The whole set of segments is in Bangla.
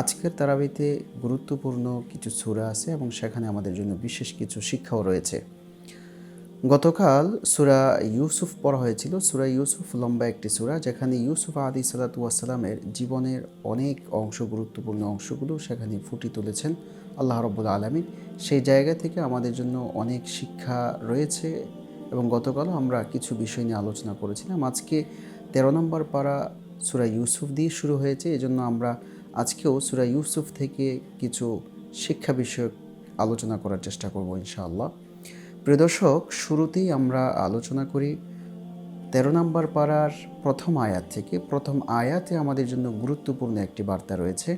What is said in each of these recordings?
আজকের তারাবিতে গুরুত্বপূর্ণ কিছু সূরা আছে এবং সেখানে আমাদের জন্য বিশেষ কিছু শিক্ষাও রয়েছে। গতকাল সুরা ইউসুফ পড়া হয়েছিল। সুরা ইউসুফ লম্বা একটি সুরা, যেখানে ইউসুফ আদি সালাতামের জীবনের অনেক অংশ, গুরুত্বপূর্ণ অংশগুলো সেখানে ফুটি তুলেছেন আল্লাহ রব্বুল আলমিন। সেই জায়গা থেকে আমাদের জন্য অনেক শিক্ষা রয়েছে এবং গতকালও আমরা কিছু বিষয় নিয়ে আলোচনা করেছিলাম। আজকে তেরো নম্বর পাড়া সুরা ইউসুফ দিয়ে শুরু হয়েছে। এজন্য আমরা আজকেও সুরা ইউসুফ থেকে কিছু শিক্ষা বিষয়ক আলোচনা করার চেষ্টা করব ইনশাআল্লাহ। প্রিয় দর্শক, শুরুতেই আমরা আলোচনা করি তেরো নম্বর পাড়ার প্রথম আয়াত থেকে। প্রথম আয়াতে আমাদের জন্য গুরুত্বপূর্ণ একটি বার্তা রয়েছে।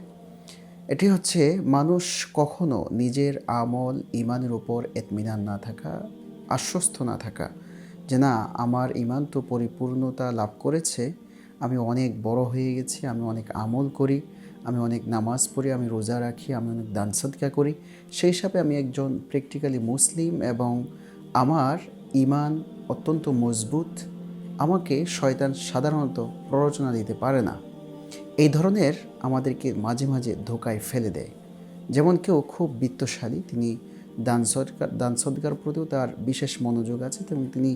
এটি হচ্ছে, মানুষ কখনো নিজের আমল ইমানের উপর এতমিনান না থাকা, আশ্বস্ত না থাকা। যে না, আমার ইমান তো পরিপূর্ণতা লাভ করেছে, আমি অনেক বড় হয়ে গেছি, আমি অনেক আমল করি আমি অনেক নামাজ পড়ি, আমি রোজা রাখি, আমি অনেক দান সদকা করি। সেই হিসাবে আমি একজন প্র্যাকটিক্যালি মুসলিম এবং আমার ইমান অত্যন্ত মজবুত। আমাকে শয়তান সাধারণত প্ররোচনা দিতে পারে না। এই ধরনের আমাদেরকে মাঝে মাঝে ধোকায় ফেলে দেয়। যেমন কেউ খুব বিত্তশালী, তিনি দান সদকার দান সদকার প্রতিও তার বিশেষ মনোযোগ আছে এবং তিনি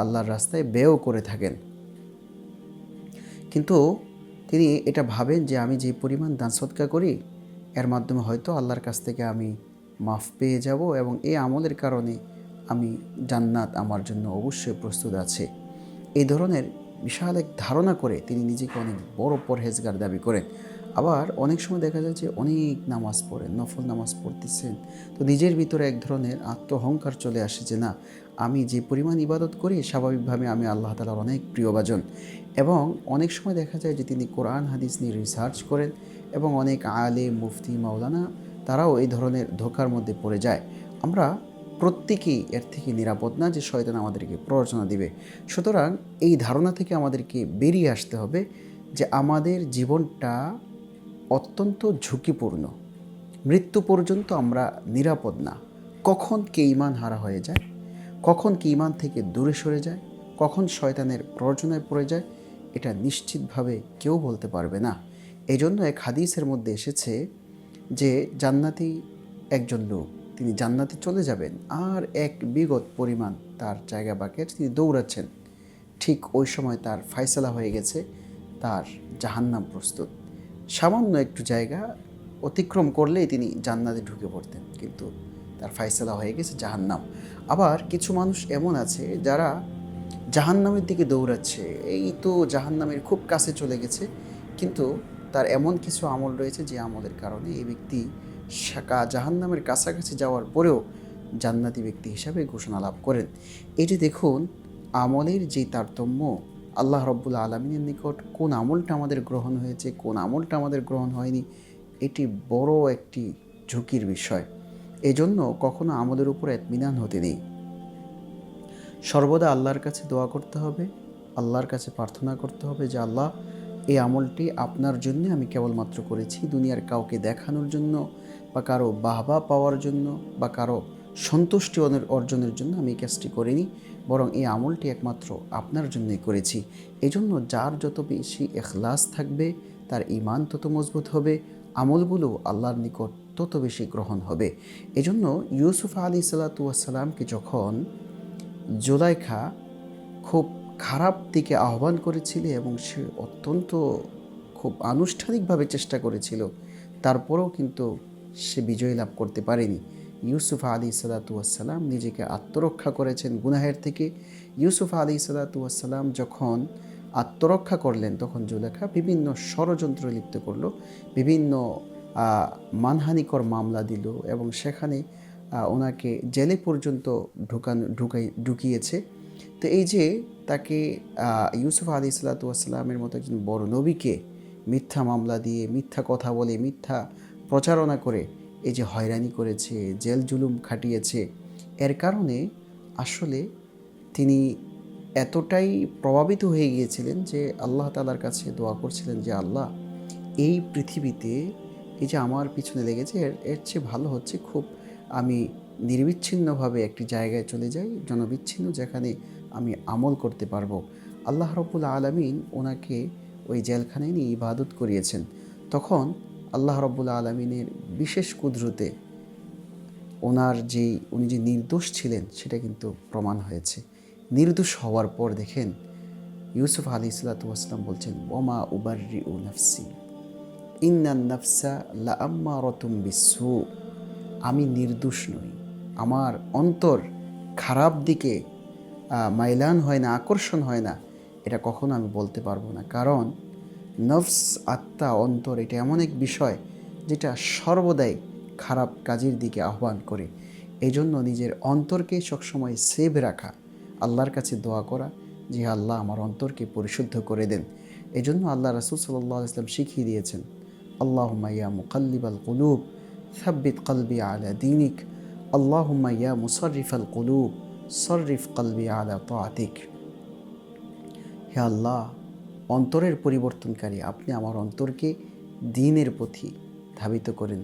আল্লাহর রাস্তায় ব্যয়ও করে থাকেন। কিন্তু তিনি এটা ভাবেন যে আমি যে পরিমাণ দান সদকা করি, এর মাধ্যমে হয়তো আল্লাহর কাছ থেকে আমি মাফ পেয়ে যাব এবং এই আমলের কারণে আমি জান্নাত আমার জন্য অবশ্যই প্রস্তুত আছে। এই ধরনের বিশাল এক ধারণা করে তিনি নিজেকে অনেক বড় পরহেজগার দাবি করেন। আবার অনেক সময় দেখা যায় যে অনেক নামাজ পড়েন, নফল নামাজ পড়তেছেন। তো নিজের ভিতরে এক ধরনের আত্মহংকার চলে আসে যে না, আমি যে পরিমাণ ইবাদত করি, স্বাভাবিকভাবে আমি আল্লাহ তালার অনেক প্রিয়ভাজন। এবং অনেক সময় দেখা যায় যে তিনি কোরআন, হাদিস নিয়ে রিসার্চ করেন এবং অনেক আলে মুফতি, মাওলানা তারাও এই ধরনের ধোকার মধ্যে পড়ে যায়। আমরা প্রত্যেকেই এর থেকে নিরাপদ না যে শয়তান আমাদেরকে প্ররোচনা দিবে। সুতরাং এই ধারণা থেকে আমাদেরকে বেরিয়ে আসতে হবে যে আমাদের জীবনটা অত্যন্ত ঝুঁকিপূর্ণ। মৃত্যু পর্যন্ত আমরা নিরাপদ না। কখন কে ইমান হারা হয়ে যায়? কখন কি ইমান থেকে দূরে সরে যায়? কখন শয়তানের প্ররোচনায় পড়ে যায়? এটা নিশ্চিতভাবে কেউ বলতে পারবে না। এই জন্য এক হাদিসের মধ্যে এসেছে যে জান্নাতি একজন লোক তিনি জান্নাতে চলে যাবেন আর এক বিগত পরিমাণ তার জায়গা বাকি আছে, তিনি দৌড়াচ্ছেন। ঠিক ওই সময় তার ফায়সালা হয়ে গেছে তার জাহান্নাম প্রস্তুত। সামান্য একটু জায়গা অতিক্রম করলেই তিনি জান্নাতে ঢুকে পড়তেন কিন্তু তার ফায়সালা হয়ে গেছে জাহান্নাম। আবার কিছু মানুষ এমন আছে যারা জাহান্নামের দিকে দৌড়াচ্ছে। এই তো জাহান্নামের খুব কাছে চলে গেছে। কিন্তু তার এমন কিছু আমল রয়েছে যে আমলের কারণে এই ব্যক্তি শাকা জাহান্নামের কাছাকাছি যাওয়ার পরেও জান্নাতি ব্যক্তি হিসাবে ঘোষণা লাভ করেন। এটি দেখুন, আমলের যে তারতম্য, আল্লাহ রব্বুল আলমিনের নিকট কোন আমলটা আমাদের গ্রহণ হয়েছে, কোন আমলটা আমাদের গ্রহণ হয়নি, এটি বড় একটি ঝুঁকির বিষয়। এজন্য কখনো আমলের উপর এতমিনান হতে নেই। সর্বদা আল্লাহর কাছে দোয়া করতে হবে, আল্লাহর কাছে প্রার্থনা করতে হবে যে, আল্লাহ, এই আমলটি আপনার জন্য আমি কেবলমাত্র করেছি দুনিয়ার কাউকে দেখানোর জন্য বা কারও বাহবা পাওয়ার জন্য বা কারও সন্তুষ্টি অর্জনের জন্য আমি এই কাজটি করিনি, বরং এই আমলটি একমাত্র আপনার জন্যই করেছি। এই জন্য যার যত বেশি এখলাস থাকবে, তার ইমান তত মজবুত হবে, আমলগুলো আল্লাহর নিকট তত বেশি গ্রহণ হবে। এজন্য ইউসুফ আলী সাল্লাতুয়াসাল্লামকে যখন জোলাইখা খুব খারাপ দিকে আহ্বান করেছিল এবং সে অত্যন্ত খুব আনুষ্ঠানিকভাবে চেষ্টা করেছিল। তারপরেও কিন্তু সে বিজয় লাভ করতে পারেনি। ইউসুফ আলী সালাতুয়াসাল্লাম নিজেকে আত্মরক্ষা করেছেন গুনাহের থেকে। ইউসুফ আলী সালাতুয়াসাল্লাম যখন আত্মরক্ষা করলেন, তখন জুলেখা বিভিন্ন ষড়যন্ত্র লিপ্ত করল, বিভিন্ন মানহানিকর মামলা দিল এবং সেখানে ওনাকে জেলে পর্যন্ত ঢুকানো, ঢুকাই, ঢুকিয়েছে। তো এই যে তাকে ইউসুফ আলী সাল্লাতুয়াসাল্লামের মতো একজন বড় নবীকে মিথ্যা মামলা দিয়ে, মিথ্যা কথা বলে, মিথ্যা প্রচারণা করে এই যে হয়রানি করেছে, জেল জুলুম খাটিয়েছে, এর কারণে আসলে তিনি এতটাই প্রভাবিত হয়ে গিয়েছিলেন যে আল্লাহ তালার কাছে দোয়া করছিলেন যে, আল্লাহ, এই পৃথিবীতে এই যে আমার পিছনে লেগেছে, এর এর চেয়ে ভালো হচ্ছে খুব আমি নির্বিচ্ছিন্নভাবে একটি জায়গায় চলে যাই, জনবিচ্ছিন্ন, যেখানে আমি আমল করতে পারব। আল্লাহ রবুল আলমিন ওনাকে ওই জেলখানায় নিয়ে ইবাদত করিয়েছেন। তখন আল্লাহ রব্বুল আলমিনের বিশেষ কুদরতে ওনার যে উনি যে নির্দোষ ছিলেন, সেটা কিন্তু প্রমাণ হয়েছে। নির্দোষ হওয়ার পর দেখেন, ইউসুফ আলী ইসলাতাম বলছেন, ওমা উবার্রি উ নফসি, ইন্নান নফসা লা আম্মা রতুম বিশ্বু আমি নির্দোষ নই। আমার অন্তর খারাপ দিকে মাইলান হয় না, আকর্ষণ হয় না, এটা কখনো আমি বলতে পারব না। কারণ নফস আত্মা অন্তর, এটা এমন এক বিষয় যেটা সর্বদাই খারাপ কাজের দিকে আহ্বান করে। এই জন্য নিজের অন্তরকে সবসময় সেভ রাখা, আল্লাহর কাছে দোয়া করা, যে আল্লাহ আমার অন্তরকে পরিশুদ্ধ করে দেন। এই জন্য আল্লাহ রাসুল সাল্লাহ ইসলাম শিখিয়ে দিয়েছেন আল্লাহ মাইয়া মুকাল্লিবাল কুলুব। সাব্বিত কলবি আলা দিনিক। আল্লাহ ইয়া মুসরিফাল কুলুব সরিফ কলবি আলা তাতিক হে আল্লাহ, অন্তরের পরিবর্তনকারী আপনি আমার অন্তরকে দিনের প্রতি ধাবিত করেন,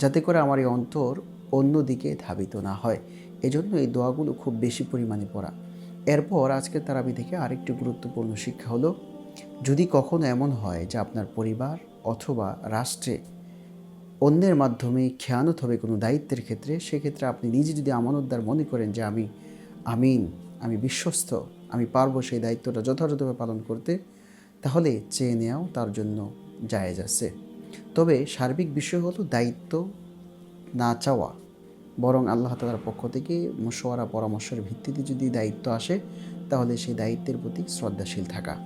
যাতে করে আমার এই অন্তর অন্যদিকে ধাবিত না হয়। এজন্য এই দোয়াগুলো খুব বেশি পরিমাণে পড়া। এরপর আজকের তারাবি থেকে আরেকটি গুরুত্বপূর্ণ শিক্ষা হলো, যদি কখনো এমন হয় যে আপনার পরিবার অথবা রাষ্ট্রে অন্যের মাধ্যমে খেয়ানত হবে কোনো দায়িত্বের ক্ষেত্রে, সেক্ষেত্রে আপনি নিজে যদি আমানতদার মনে করেন যে আমি আমিন, আমি বিশ্বস্ত, আমি পারব সেই দায়িত্বটা যথাযথভাবে পালন করতে, তাহলে চেয়ে নেওয়াও তার জন্য জায়েজ আছে। তবে সার্বিক বিষয় হলো দায়িত্ব না চাওয়া। বরং আল্লাহ তালার পক্ষ থেকে মশওয়ারা পরামর্শের ভিত্তিতে যদি দায়িত্ব আসে, তাহলে সেই দায়িত্বের প্রতি শ্রদ্ধাশীল থাকা।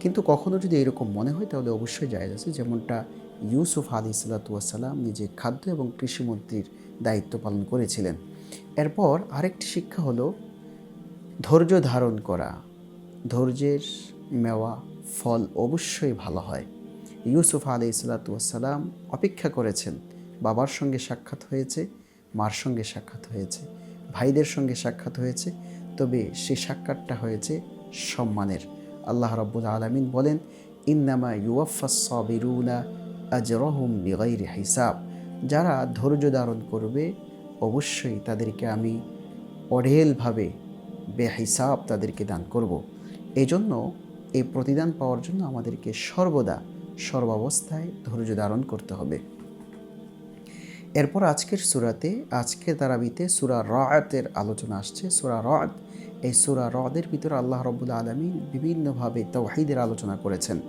কিন্তু কখনো যদি এরকম মনে হয়, তাহলে অবশ্যই জায়েজ আছে। যেমনটা ইউসুফ আলী সাল্লাতুয়াসাল্লাম নিজে খাদ্য এবং কৃষিমন্ত্রীর দায়িত্ব পালন করেছিলেন। এরপর আরেকটি শিক্ষা হলো ধৈর্য ধারণ করা। ধৈর্যের মেওয়া ফল অবশ্যই ভালো হয়। ইউসুফ আলী সাল্লাতুয়াসাল্লাম অপেক্ষা করেছেন, বাবার সঙ্গে সাক্ষাৎ হয়েছে, মার সঙ্গে সাক্ষাৎ হয়েছে, ভাইদের সঙ্গে সাক্ষাৎ হয়েছে, তবে সে সাক্ষাৎটা হয়েছে সম্মানের। আল্লাহ রব্বুল আলমিন বলেন, ইন্নামা ইউফা সাবিরুনা আজরহুম বিগাইরি হিসাব। যারা ধৈর্য ধারণ করবে, অবশ্যই তাদেরকে আমি অঢেলভাবে বেহিসাব তাদেরকে দান করব। এই জন্য এই প্রতিদান পাওয়ার জন্য আমাদেরকে সর্বদা সর্বাবস্থায় ধৈর্য ধারণ করতে হবে। এরপর আজকের সুরাতে, আজকের তারাবিতে সুরা রায়াতের আলোচনা আসছে। সুরা রাত, এই সুরা রদের ভিতরে আল্লাহ রব্বুল আলমী বিভিন্নভাবে তাওহিদের আলোচনা করেছেন।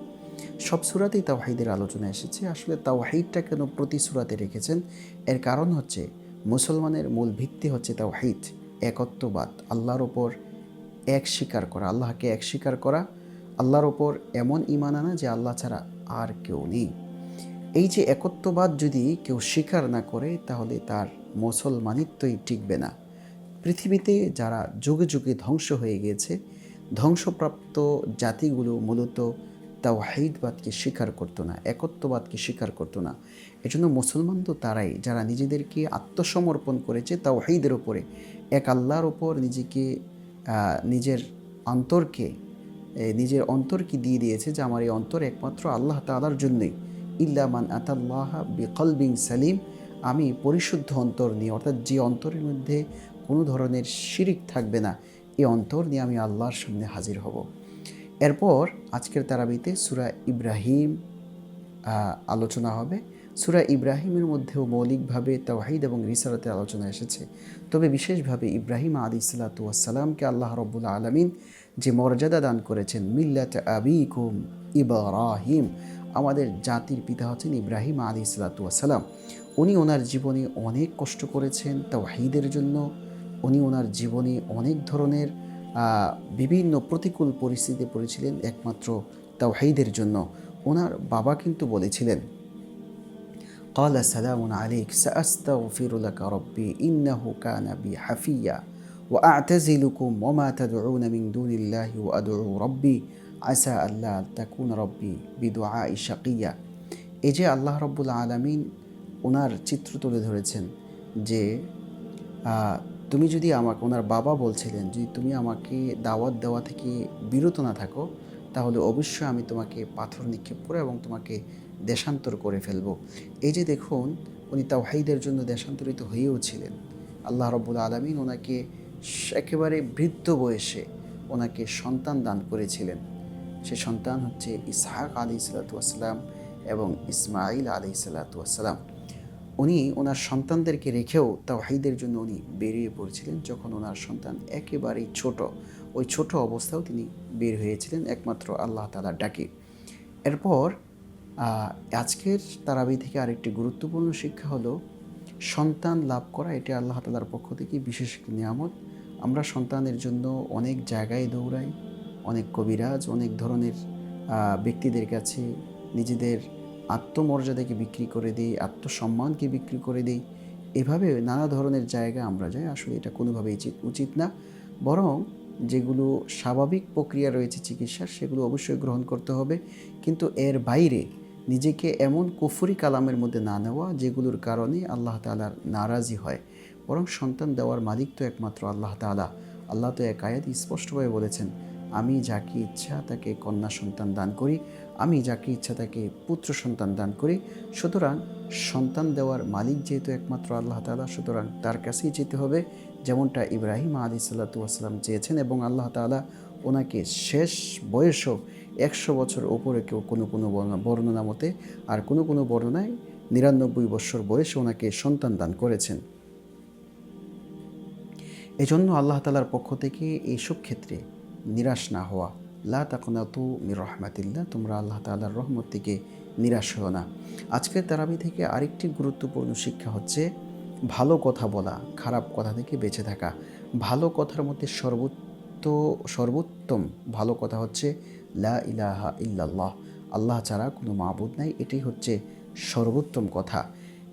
সব সুরাতেই তাওহিদের আলোচনা এসেছে। আসলে তাওহিদটা কেন প্রতি সুরাতে রেখেছেন? এর কারণ হচ্ছে মুসলমানের মূল ভিত্তি হচ্ছে তাওহিদ, একত্ববাদ, আল্লাহর ওপর এক স্বীকার করা, আল্লাহকে এক স্বীকার করা, আল্লাহর ওপর এমন ইমান আনা যে আল্লাহ ছাড়া আর কেউ নেই। এই যে একত্ববাদ যদি কেউ স্বীকার না করে, তাহলে তার মুসলমানিত্বই টিকবে না। পৃথিবীতে যারা যুগে যুগে ধ্বংস হয়ে গিয়েছে, ধ্বংসপ্রাপ্ত জাতিগুলো মূলত তাওহাইদবাদকে স্বীকার করতো না, একত্ববাদকে স্বীকার করতো না। এজন্য মুসলমান তো তারাই, যারা নিজেদেরকে আত্মসমর্পণ করেছে তাওহাইদের ওপরে এক আল্লাহর ওপর নিজেকে নিজের অন্তরকে নিজের অন্তরকে দিয়ে দিয়েছে যে আমার এই অন্তর একমাত্র আল্লাহ তালার জন্যই। ইল্লামান আতাল্লাহ বিকলবিং সালিম, আমি পরিশুদ্ধ অন্তর নিয়ে, অর্থাৎ যে অন্তরের মধ্যে কোনো ধরনের শিরিক থাকবে না, এই অন্তর নিয়ে আমি আল্লাহর সামনে হাজির হব। এরপর আজকের তারাবিতে সুরা ইব্রাহিম আলোচনা হবে। সুরা ইব্রাহিমের মধ্যেও মৌলিকভাবে তাওহিদ এবং রিসালাতের আলোচনা এসেছে। তবে বিশেষভাবে ইব্রাহিম আদি সালাতামকে আল্লাহ রব্বুল আলমিন যে মর্যাদা দান করেছেন, মিল্লাত আবিকুম ইব্রাহিম, আমাদের জাতির পিতা হচ্ছেন ইব্রাহিম আলী সালাতাম উনি ওনার জীবনে অনেক কষ্ট করেছেন তাওহিদের জন্য। উনি ওনার জীবনে অনেক ধরনের বিভিন্ন প্রতিকূল পরিস্থিতিতে পড়েছিলেন একমাত্র তাওহিদের জন্য ওনার বাবা কিন্তু বলেছিলেন قال سلام عليك سأستغفر لك ربي إنه كان بي حفيا وأعتزلكم وما تدعون من دون الله وأدعو ربي عسى ألا تكون ربي بدعاء شقيا এই যে আল্লাহ রব্বুল আলমিন ওনার চিত্র তুলে ধরেছেন যে আহ, তুমি যদি আমাকে, ওনার বাবা বলছিলেন যদি তুমি আমাকে দাওয়াত দেওয়া থেকে বিরত না থাকো, তাহলে অবশ্যই আমি তোমাকে পাথর নিক্ষেপ করে এবং তোমাকে দেশান্তর করে ফেলব। এই যে দেখুন, উনি তাওহাইদের জন্য দেশান্তরিত হয়েও ছিলেন। আল্লাহ রব্বুল আলমিন ওনাকে একেবারে বৃদ্ধ বয়সে ওনাকে সন্তান দান করেছিলেন। সে সন্তান হচ্ছে ইসহাক আলী সালাতাম এবং ইসমাইল আলি সাল্লাতুয়াসাল্লাম উনি ওনার সন্তানদেরকে রেখেও তাওহিদের জন্য উনি বেরিয়ে পড়েছিলেন যখন ওনার সন্তান একেবারেই ছোট। ওই ছোট অবস্থাও তিনি বের হয়েছিলেন একমাত্র আল্লাহ তালার ডাকে। এরপর আজকের তারাবি থেকে আরেকটি গুরুত্বপূর্ণ শিক্ষা হলো, সন্তান লাভ করা এটি আল্লাহ তালার পক্ষ থেকে বিশেষ একটি নিয়ামত। আমরা সন্তানের জন্য অনেক জায়গায় দৌড়াই, অনেক কবিরাজ, অনেক ধরনের ব্যক্তিদের কাছে নিজেদের আত্মমর্যাদাকে বিক্রি করে দিই, আত্মসম্মানকে বিক্রি করে দিই, এভাবে নানা ধরনের জায়গা আমরা যাই। আসলে এটা কোনোভাবেই উচিত- না। বরং যেগুলো স্বাভাবিক প্রক্রিয়া রয়েছে চিকিৎসার, সেগুলো অবশ্যই গ্রহণ করতে হবে। কিন্তু এর বাইরে নিজেকে এমন কুফরি কালামের মধ্যে না নেওয়া, যেগুলোর কারণে আল্লাহ তালার নারাজি হয়। বরং সন্তান দেওয়ার মালিক তো একমাত্র আল্লাহ তালা আল্লাহ তো এক আয়াত স্পষ্টভাবে বলেছেন, আমি যাকে ইচ্ছা তাকে কন্যা সন্তান দান করি। আমি যাকে ইচ্ছা তাকে পুত্র সন্তান দান করি। সুতরাং সন্তান দেওয়ার মালিক যেহেতু একমাত্র আল্লাহ তালা সুতরাং তার কাছেই যেতে হবে। যেমনটা ইব্রাহিম আলী সাল্লাতুয়াসাল্লাম চেয়েছেন এবং আল্লাহ তালা ওনাকে শেষ বয়সও একশো বছর ওপরে কেউ কোনো কোনো বর্ণনা- মতে আর কোনো কোনো বর্ণনায় নিরানব্বই বছর বয়সে ওনাকে সন্তান দান করেছেন। এজন্য আল্লাহ তালার পক্ষ থেকে এইসব ক্ষেত্রে নিরাশ না হওয়া। লা তাকনাতু মির রহমাতিল্লাহ, তোমরা আল্লাহ তাআলার রহমত থেকে নিরাশ হও না। আজকের তারাবি থেকে আরেকটি গুরুত্বপূর্ণ শিক্ষা হচ্ছে, ভালো কথা বলা, খারাপ কথা থেকে বেঁচে থাকা। ভালো কথার মধ্যে সর্বোত্ত, সর্বোত্তম ভালো কথা হচ্ছে, লা ইলাহা ইল্লাল্লাহ। আল্লাহ ছাড়া কোনো মাবুদ নাই, এটাই হচ্ছে সর্বোত্তম কথা।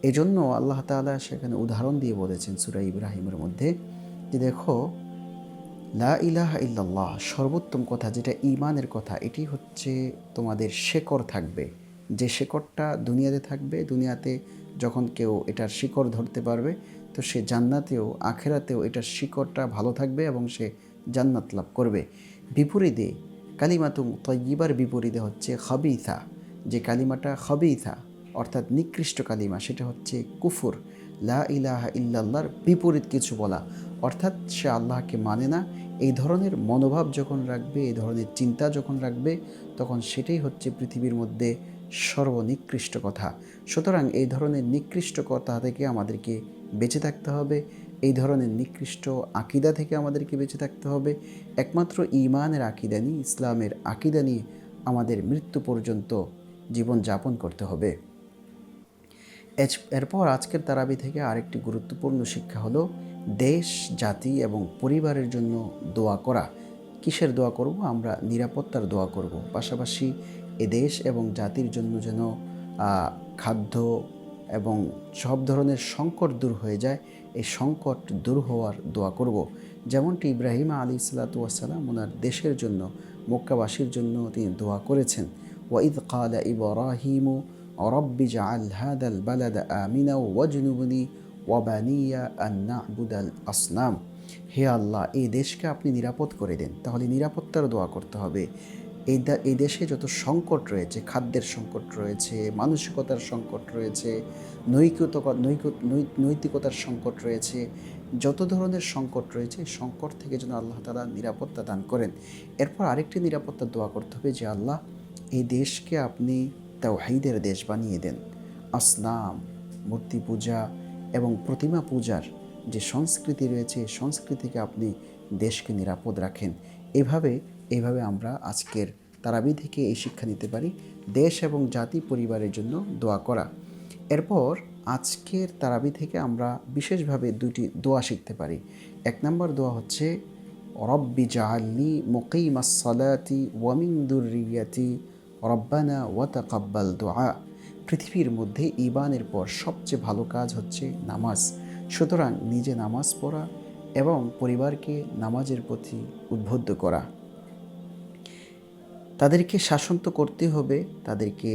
এজন্য আল্লাহ তাআলা সেখানে উদাহরণ দিয়ে বলেছেন সূরা ইব্রাহিমের মধ্যে, যে দেখো লা ইলাহা ইল্লাল্লাহ, সর্বোত্তম কথা যেটা ইমানের কথা, এটি হচ্ছে তোমাদের শেকড় থাকবে। যে শেকড়টা দুনিয়াতে থাকবে, দুনিয়াতে যখন কেউ এটার শিকড় ধরতে পারবে, তো সে জান্নাতেও, আখেরাতেও এটার শিকড়টা ভালো থাকবে এবং সে জান্নাত লাভ করবে। বিপরীতে, কালিমাতুম তয়িবার বিপরীতে হচ্ছে খবিথা যে কালিমাটা খবিথা অর্থাৎ নিকৃষ্ট কালিমা, সেটা হচ্ছে কুফুর। লা ইলাহা ইল্লাল্লাহর বিপরীত কিছু বলা। অর্থাৎ সে আল্লাহকে মানে না, এই ধরনের মনোভাব যখন রাখবে, এই ধরনের চিন্তা যখন রাখবে, তখন সেটাই হচ্ছে পৃথিবীর মধ্যে সর্বনিকৃষ্ট কথা। সুতরাং এই ধরনের নিকৃষ্ট কথা থেকে আমাদেরকে বেঁচে থাকতে হবে, এই ধরনের নিকৃষ্ট আকিদা থেকে আমাদেরকে বেঁচে থাকতে হবে। একমাত্র ইমানের আকিদা নিয়ে ইসলামের আকিদা নিয়ে আমাদের মৃত্যু পর্যন্ত জীবন যাপন করতে হবে। এরপর আজকের তারাবি থেকে আরেকটি গুরুত্বপূর্ণ শিক্ষা হলো দেশ, জাতি এবং পরিবারের জন্য দোয়া করা। কিসের দোয়া করব? আমরা নিরাপত্তার দোয়া করব। পাশাপাশি এ দেশ এবং জাতির জন্য যেন খাদ্য এবং সব ধরনের সংকট দূর হয়ে যায় এই সংকট দূর হওয়ার দোয়া করব। যেমনটি ইব্রাহিমা আলী সালাতাম ওনার দেশের জন্য, মক্কাবাসীর জন্য তিনি দোয়া করেছেন। ওয়াঈদ ইব ইবরাহিমু অরব্বিজা আল হাদ আল বালাদ আমিনা ওয়াজনুবনী ওয়াবানিয়া আসনাম। হে আল্লাহ, এই দেশকে আপনি নিরাপদ করে দেন। তাহলে নিরাপত্তার দোয়া করতে হবে। এই এই দেশে যত সংকট রয়েছে, খাদ্যের সংকট রয়েছে, মানসিকতার সংকট রয়েছে নৈতিকতা নৈক- নৈ- নৈতিকতার সংকট রয়েছে, যত ধরনের সংকট রয়েছে সংকট থেকে যেন আল্লাহ তালা নিরাপত্তা দান করেন। এরপর আরেকটি নিরাপত্তা দোয়া করতে হবে যে, আল্লাহ, এই দেশকে আপনি তাওহাইদের দেশ বানিয়ে দেন। আসনাম মূর্তি পূজা এবং প্রতিমা পূজার যে সংস্কৃতি রয়েছে সংস্কৃতিকে আপনি দেশকে নিরাপদ রাখেন। এভাবে এইভাবে আমরা আজকের তারাবি থেকে এই শিক্ষা নিতে পারি। দেশ এবং জাতি পরিবারের জন্য দোয়া করা। এরপর আজকের তারাবি থেকে আমরা বিশেষভাবে দুটি দোয়া শিখতে পারি। এক নম্বর দোয়া হচ্ছে, রব্বি জাআলনি মুকিমাস সালাতি ওয়ামিন দুররিয়াতি, রব্বানা ওয়া তাকাব্বাল দোয়া পৃথিবীর মধ্যে ইবানের পর সবচেয়ে ভালো কাজ হচ্ছে নামাজ। সুতরাং নিজে নামাজ পড়া এবং পরিবারকে নামাজের প্রতি উদ্বুদ্ধ করা। তাদেরকে শাসন তো করতে হবে, তাদেরকে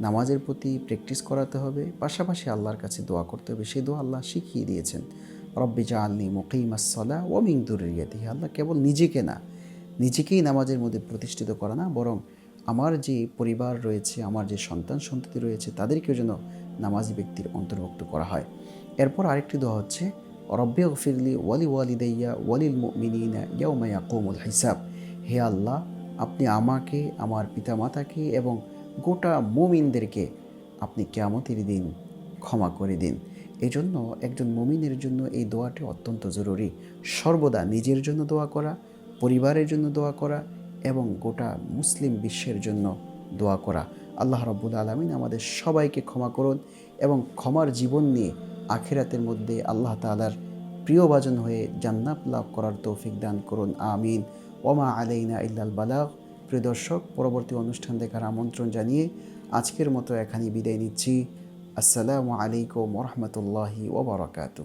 নামাজের প্রতি প্র্যাকটিস করাতে হবে, পাশাপাশি আল্লাহর কাছে দোয়া করতে হবে। সেই দোয়া আল্লাহ শিখিয়ে দিয়েছেন। রব্বি জাআলনি মুকিমাসসালা ওয়া মিন দুররিয়াতিহি। আল্লাহ কেবল নিজেকে না, নিজেকেই নামাজের মধ্যে প্রতিষ্ঠিত করা না, বরং আমার যে পরিবার রয়েছে, আমার যে সন্তান সন্ততি রয়েছে, তাদেরকেও যেন নামাজি ব্যক্তির অন্তর্ভুক্ত করা হয়। এরপর আরেকটি দোয়া হচ্ছে, রব্বে গফিরলি ওয়ালি ওয়ালিদাইয়া ওয়ালিল মুমিনিনা ইয়াউমা ইয়াকুমুল হিসাব। হে আল্লাহ, আপনি আমাকে, আমার পিতামাতাকে এবং গোটা মুমিনদেরকে আপনি কেয়ামতের দিন ক্ষমা করে দিন। এই জন্য একজন মুমিনের জন্য এই দোয়াটি অত্যন্ত জরুরি। সর্বদা নিজের জন্য দোয়া করা, পরিবারের জন্য দোয়া করা এবং গোটা মুসলিম বিশ্বের জন্য দোয়া করা। আল্লাহ রাব্বুল আলমিন আমাদের সবাইকে ক্ষমা করুন এবং ক্ষমার জীবন নিয়ে আখেরাতের মধ্যে আল্লাহ তালার প্রিয়ভাজন হয়ে জান্নাত লাভ করার তৌফিক দান করুন। আমিন। ওমা আলাইনা ইল্লাল বালাগ। প্রিয় দর্শক, পরবর্তী অনুষ্ঠান দেখার আমন্ত্রণ জানিয়ে আজকের মতো এখানে বিদায় নিচ্ছি। আসসালামু আলাইকুম রহমতুল্লাহি ওবরাকাতু